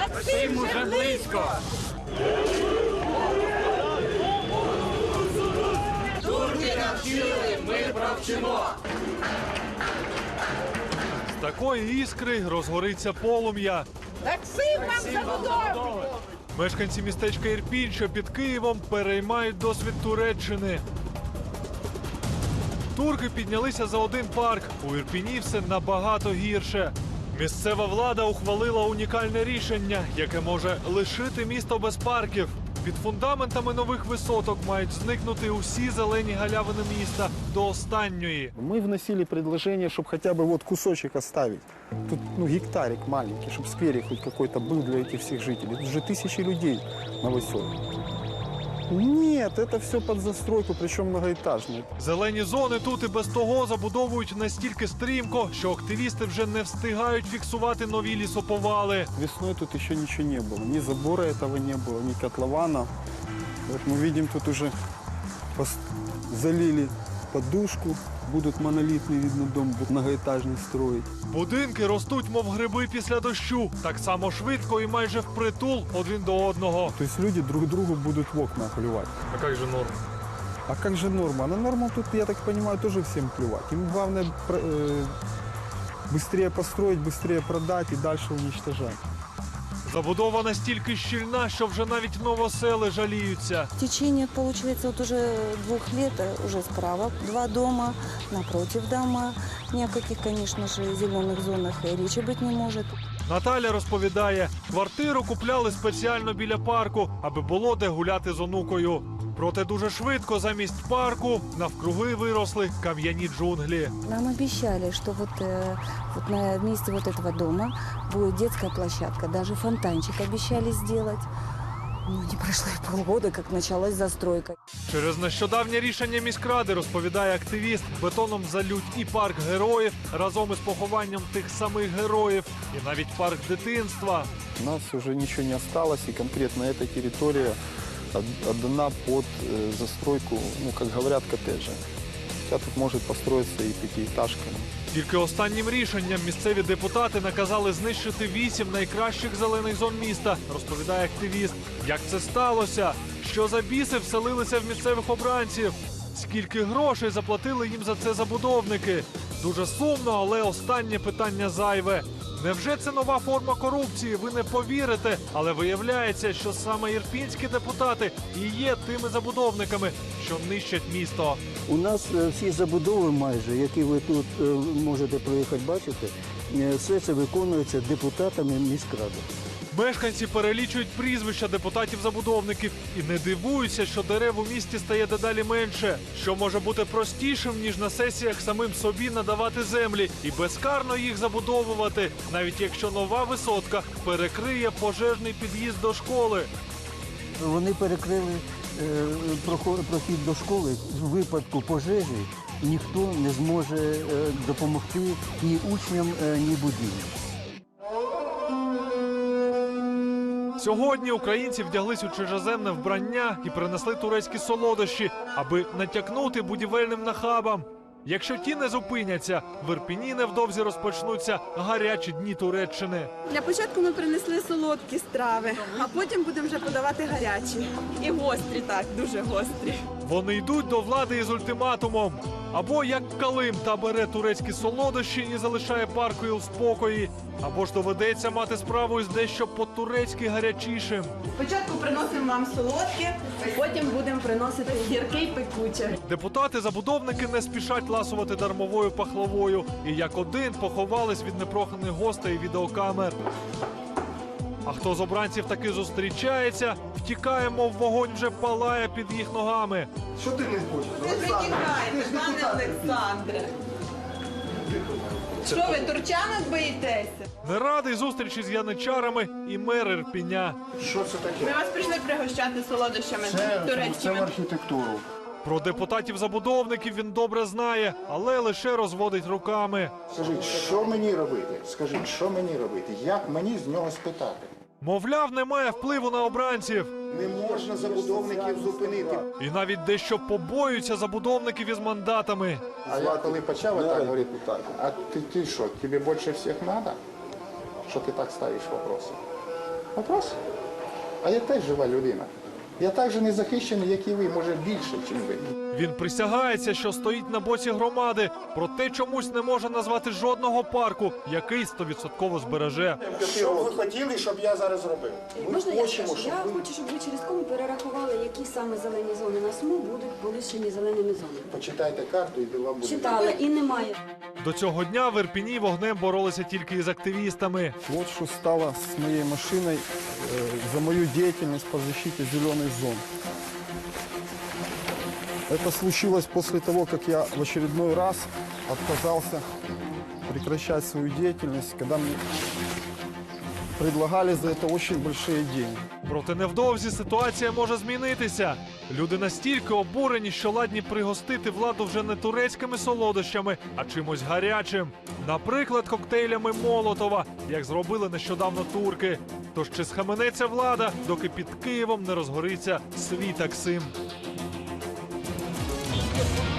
Максим уже близько. Дурні навчили, ми провчимо. З такої іскри розгориться полум'я. Таксим вам забудову! Мешканці містечка Ірпінь, що під Києвом переймають досвід Туреччини. Турки піднялися за один парк. У Ірпіні все набагато гірше. Місцева влада ухвалила унікальне рішення, яке може лишити місто без парків. Під фундаментами нових висоток мають зникнути усі зелені галявини міста до останньої. Мы вносили предложение, чтобы хотя бы вот кусочек оставить. Тут ну, гектарик маленький, чтобы скверик хоть какой-то был для этих всех жителей. Тут же тысячи людей на высотке. Нет, это все под застройку, причем многоэтажную. Зелені зони тут і без того забудовують настільки стрімко, що активісти вже не встигають фіксувати нові лісоповали. Весной тут еще ничего не было. Ни забора этого не было, ни котлована. Вот мы видим, тут уже пос- залили подушку. Будут монолитный, видно, дом будут многоэтажный строить. Будинки ростуть, мов гриби після дощу, так само швидко і майже впритул один до одного. То есть люди друг другу будут в окна плевать. А як же норм? А как же норма? На норму тут, я так понимаю, тоже всем плевать. Им главное про- э, быстрее построить, быстрее продать и дальше уничтожать. Забудова настільки щільна, що вже навіть новосели жаліються. В течение, получается, вот уже двух лет э, уже справа два дома, напротив дома. Ни о каких, конечно же, зеленых зонах и речи быть не может. Наталя розповідає, квартиру купляли спеціально біля парку, аби було де гуляти з онукою. Проте дуже швидко замість парку навкруги виросли кам'яні джунглі. Нам обещали, что вот, э, вот на месте вот этого дома будет детская площадка. Даже фонтанчик обещали сделать. Ну, не прошло и полгода, как началась застройка. Через нещодавнє рішення міськради розповідає активіст, бетоном залють і парк героїв разом із похованням тих самих героїв, і навіть парк дитинства. У нас уже ничего не осталось, и конкретно эта территория от- отдана под э, застройку, ну, как говорят, коттеджи. Хотя тут может построиться и пятиэтажка. Тільки останнім рішенням місцеві депутати наказали знищити вісім найкращих зелених зон міста, розповідає активіст. Як це сталося? Що за біси вселилися в місцевих обранців? Скільки грошей заплатили їм за це забудовники? Дуже сумно, але останнє питання зайве. Невже це нова форма корупції? Ви не повірите, але виявляється, що саме ірпінські депутати і є тими забудовниками, що нищать місто. У нас е, всі забудови майже, які ви тут е, можете проїхати бачити, е, все це виконується депутатами міськради. Мешканці перелічують прізвища депутатів-забудовників і не дивуються, що дерев у місті стає дедалі менше. Що може бути простішим, ніж на сесіях самим собі надавати землі і безкарно їх забудовувати, навіть якщо нова висотка перекриє пожежний під'їзд до школи. Вони перекрили е, прохід до школи в випадку пожежі. Ніхто не зможе е, допомогти ні учням, е, ні будівлям. Сьогодні українці вдяглись у чужеземне вбрання і принесли турецькі солодощі, аби натякнути будівельним нахабам. Якщо ті не зупиняться, в Ірпіні невдовзі розпочнуться гарячі дні Туреччини. Для початку ми принесли солодкі страви, а потім будемо вже подавати гарячі. І гострі, так, дуже гострі. Вони йдуть до влади із ультиматумом. Або як Калим та бере турецькі солодощі і залишає паркою у спокої, або ж доведеться мати справу із дещо по-турецьки гарячішим. Спочатку приносимо вам солодке, потім будемо приносити гірке й пекуче. Депутати-забудовники не спішать ласувати дармовою пахлавою і як один поховались від непроханих гостей і відеокамер. А хто з обранців таки зустрічається, втікає, мов вогонь вже палає під їх ногами. Що ти не хочеш? Не тікайте, пане Олександре. Що ви, турчанок боїтеся? Не радий зустрічі з яничарами і мер Ірпіня. Що це Ми таке? вас прийшли пригощати солодощами Це, це в турецькими. архітектуру. Про депутатів-забудовників він добре знає, але лише розводить руками. Скажіть, що мені робити? Скажіть, що мені робити? Як мені з нього спитати? Мовляв, немає впливу на обранців. Не можна забудовників зупинити. І навіть дещо побоюються забудовників із мандатами. А я коли почав так говорити, а ти, ти що, тобі більше всіх треба? Що ти так ставиш вопроси? Вопрос? А я теж жива людина. Я так же не захищений, як і ви, може більше, ніж ви. Він присягається, що стоїть на боці громади, проте чомусь не може назвати жодного парку, який стовідсотково збереже. Що ви хотіли, щоб я зараз зробив? Ми Можна я хочемо, скажу? щоб Я ви хочу, щоб ви через кому перерахували, які саме зелені зони на СМУ будуть полишені зеленими зонами. почитайте карту і вам буде. Читали і немає. До цього дня в Ірпіні вогнем боролися тільки із активістами. Вот что стало с моей машиной э, за мою деятельность по защите зеленых зон. Это случилось после того, как я в очередной раз отказался прекращать свою деятельность, когда мне предлагали за это очень большие деньги. Проте невдовзі ситуація може змінитися. Люди настільки обурені, що ладні пригостити владу вже не турецькими солодощами, а чимось гарячим. Наприклад, коктейлями Молотова, як зробили нещодавно турки. Тож чи схаменеться влада, доки під Києвом не розгориться свій таксим. Thank you.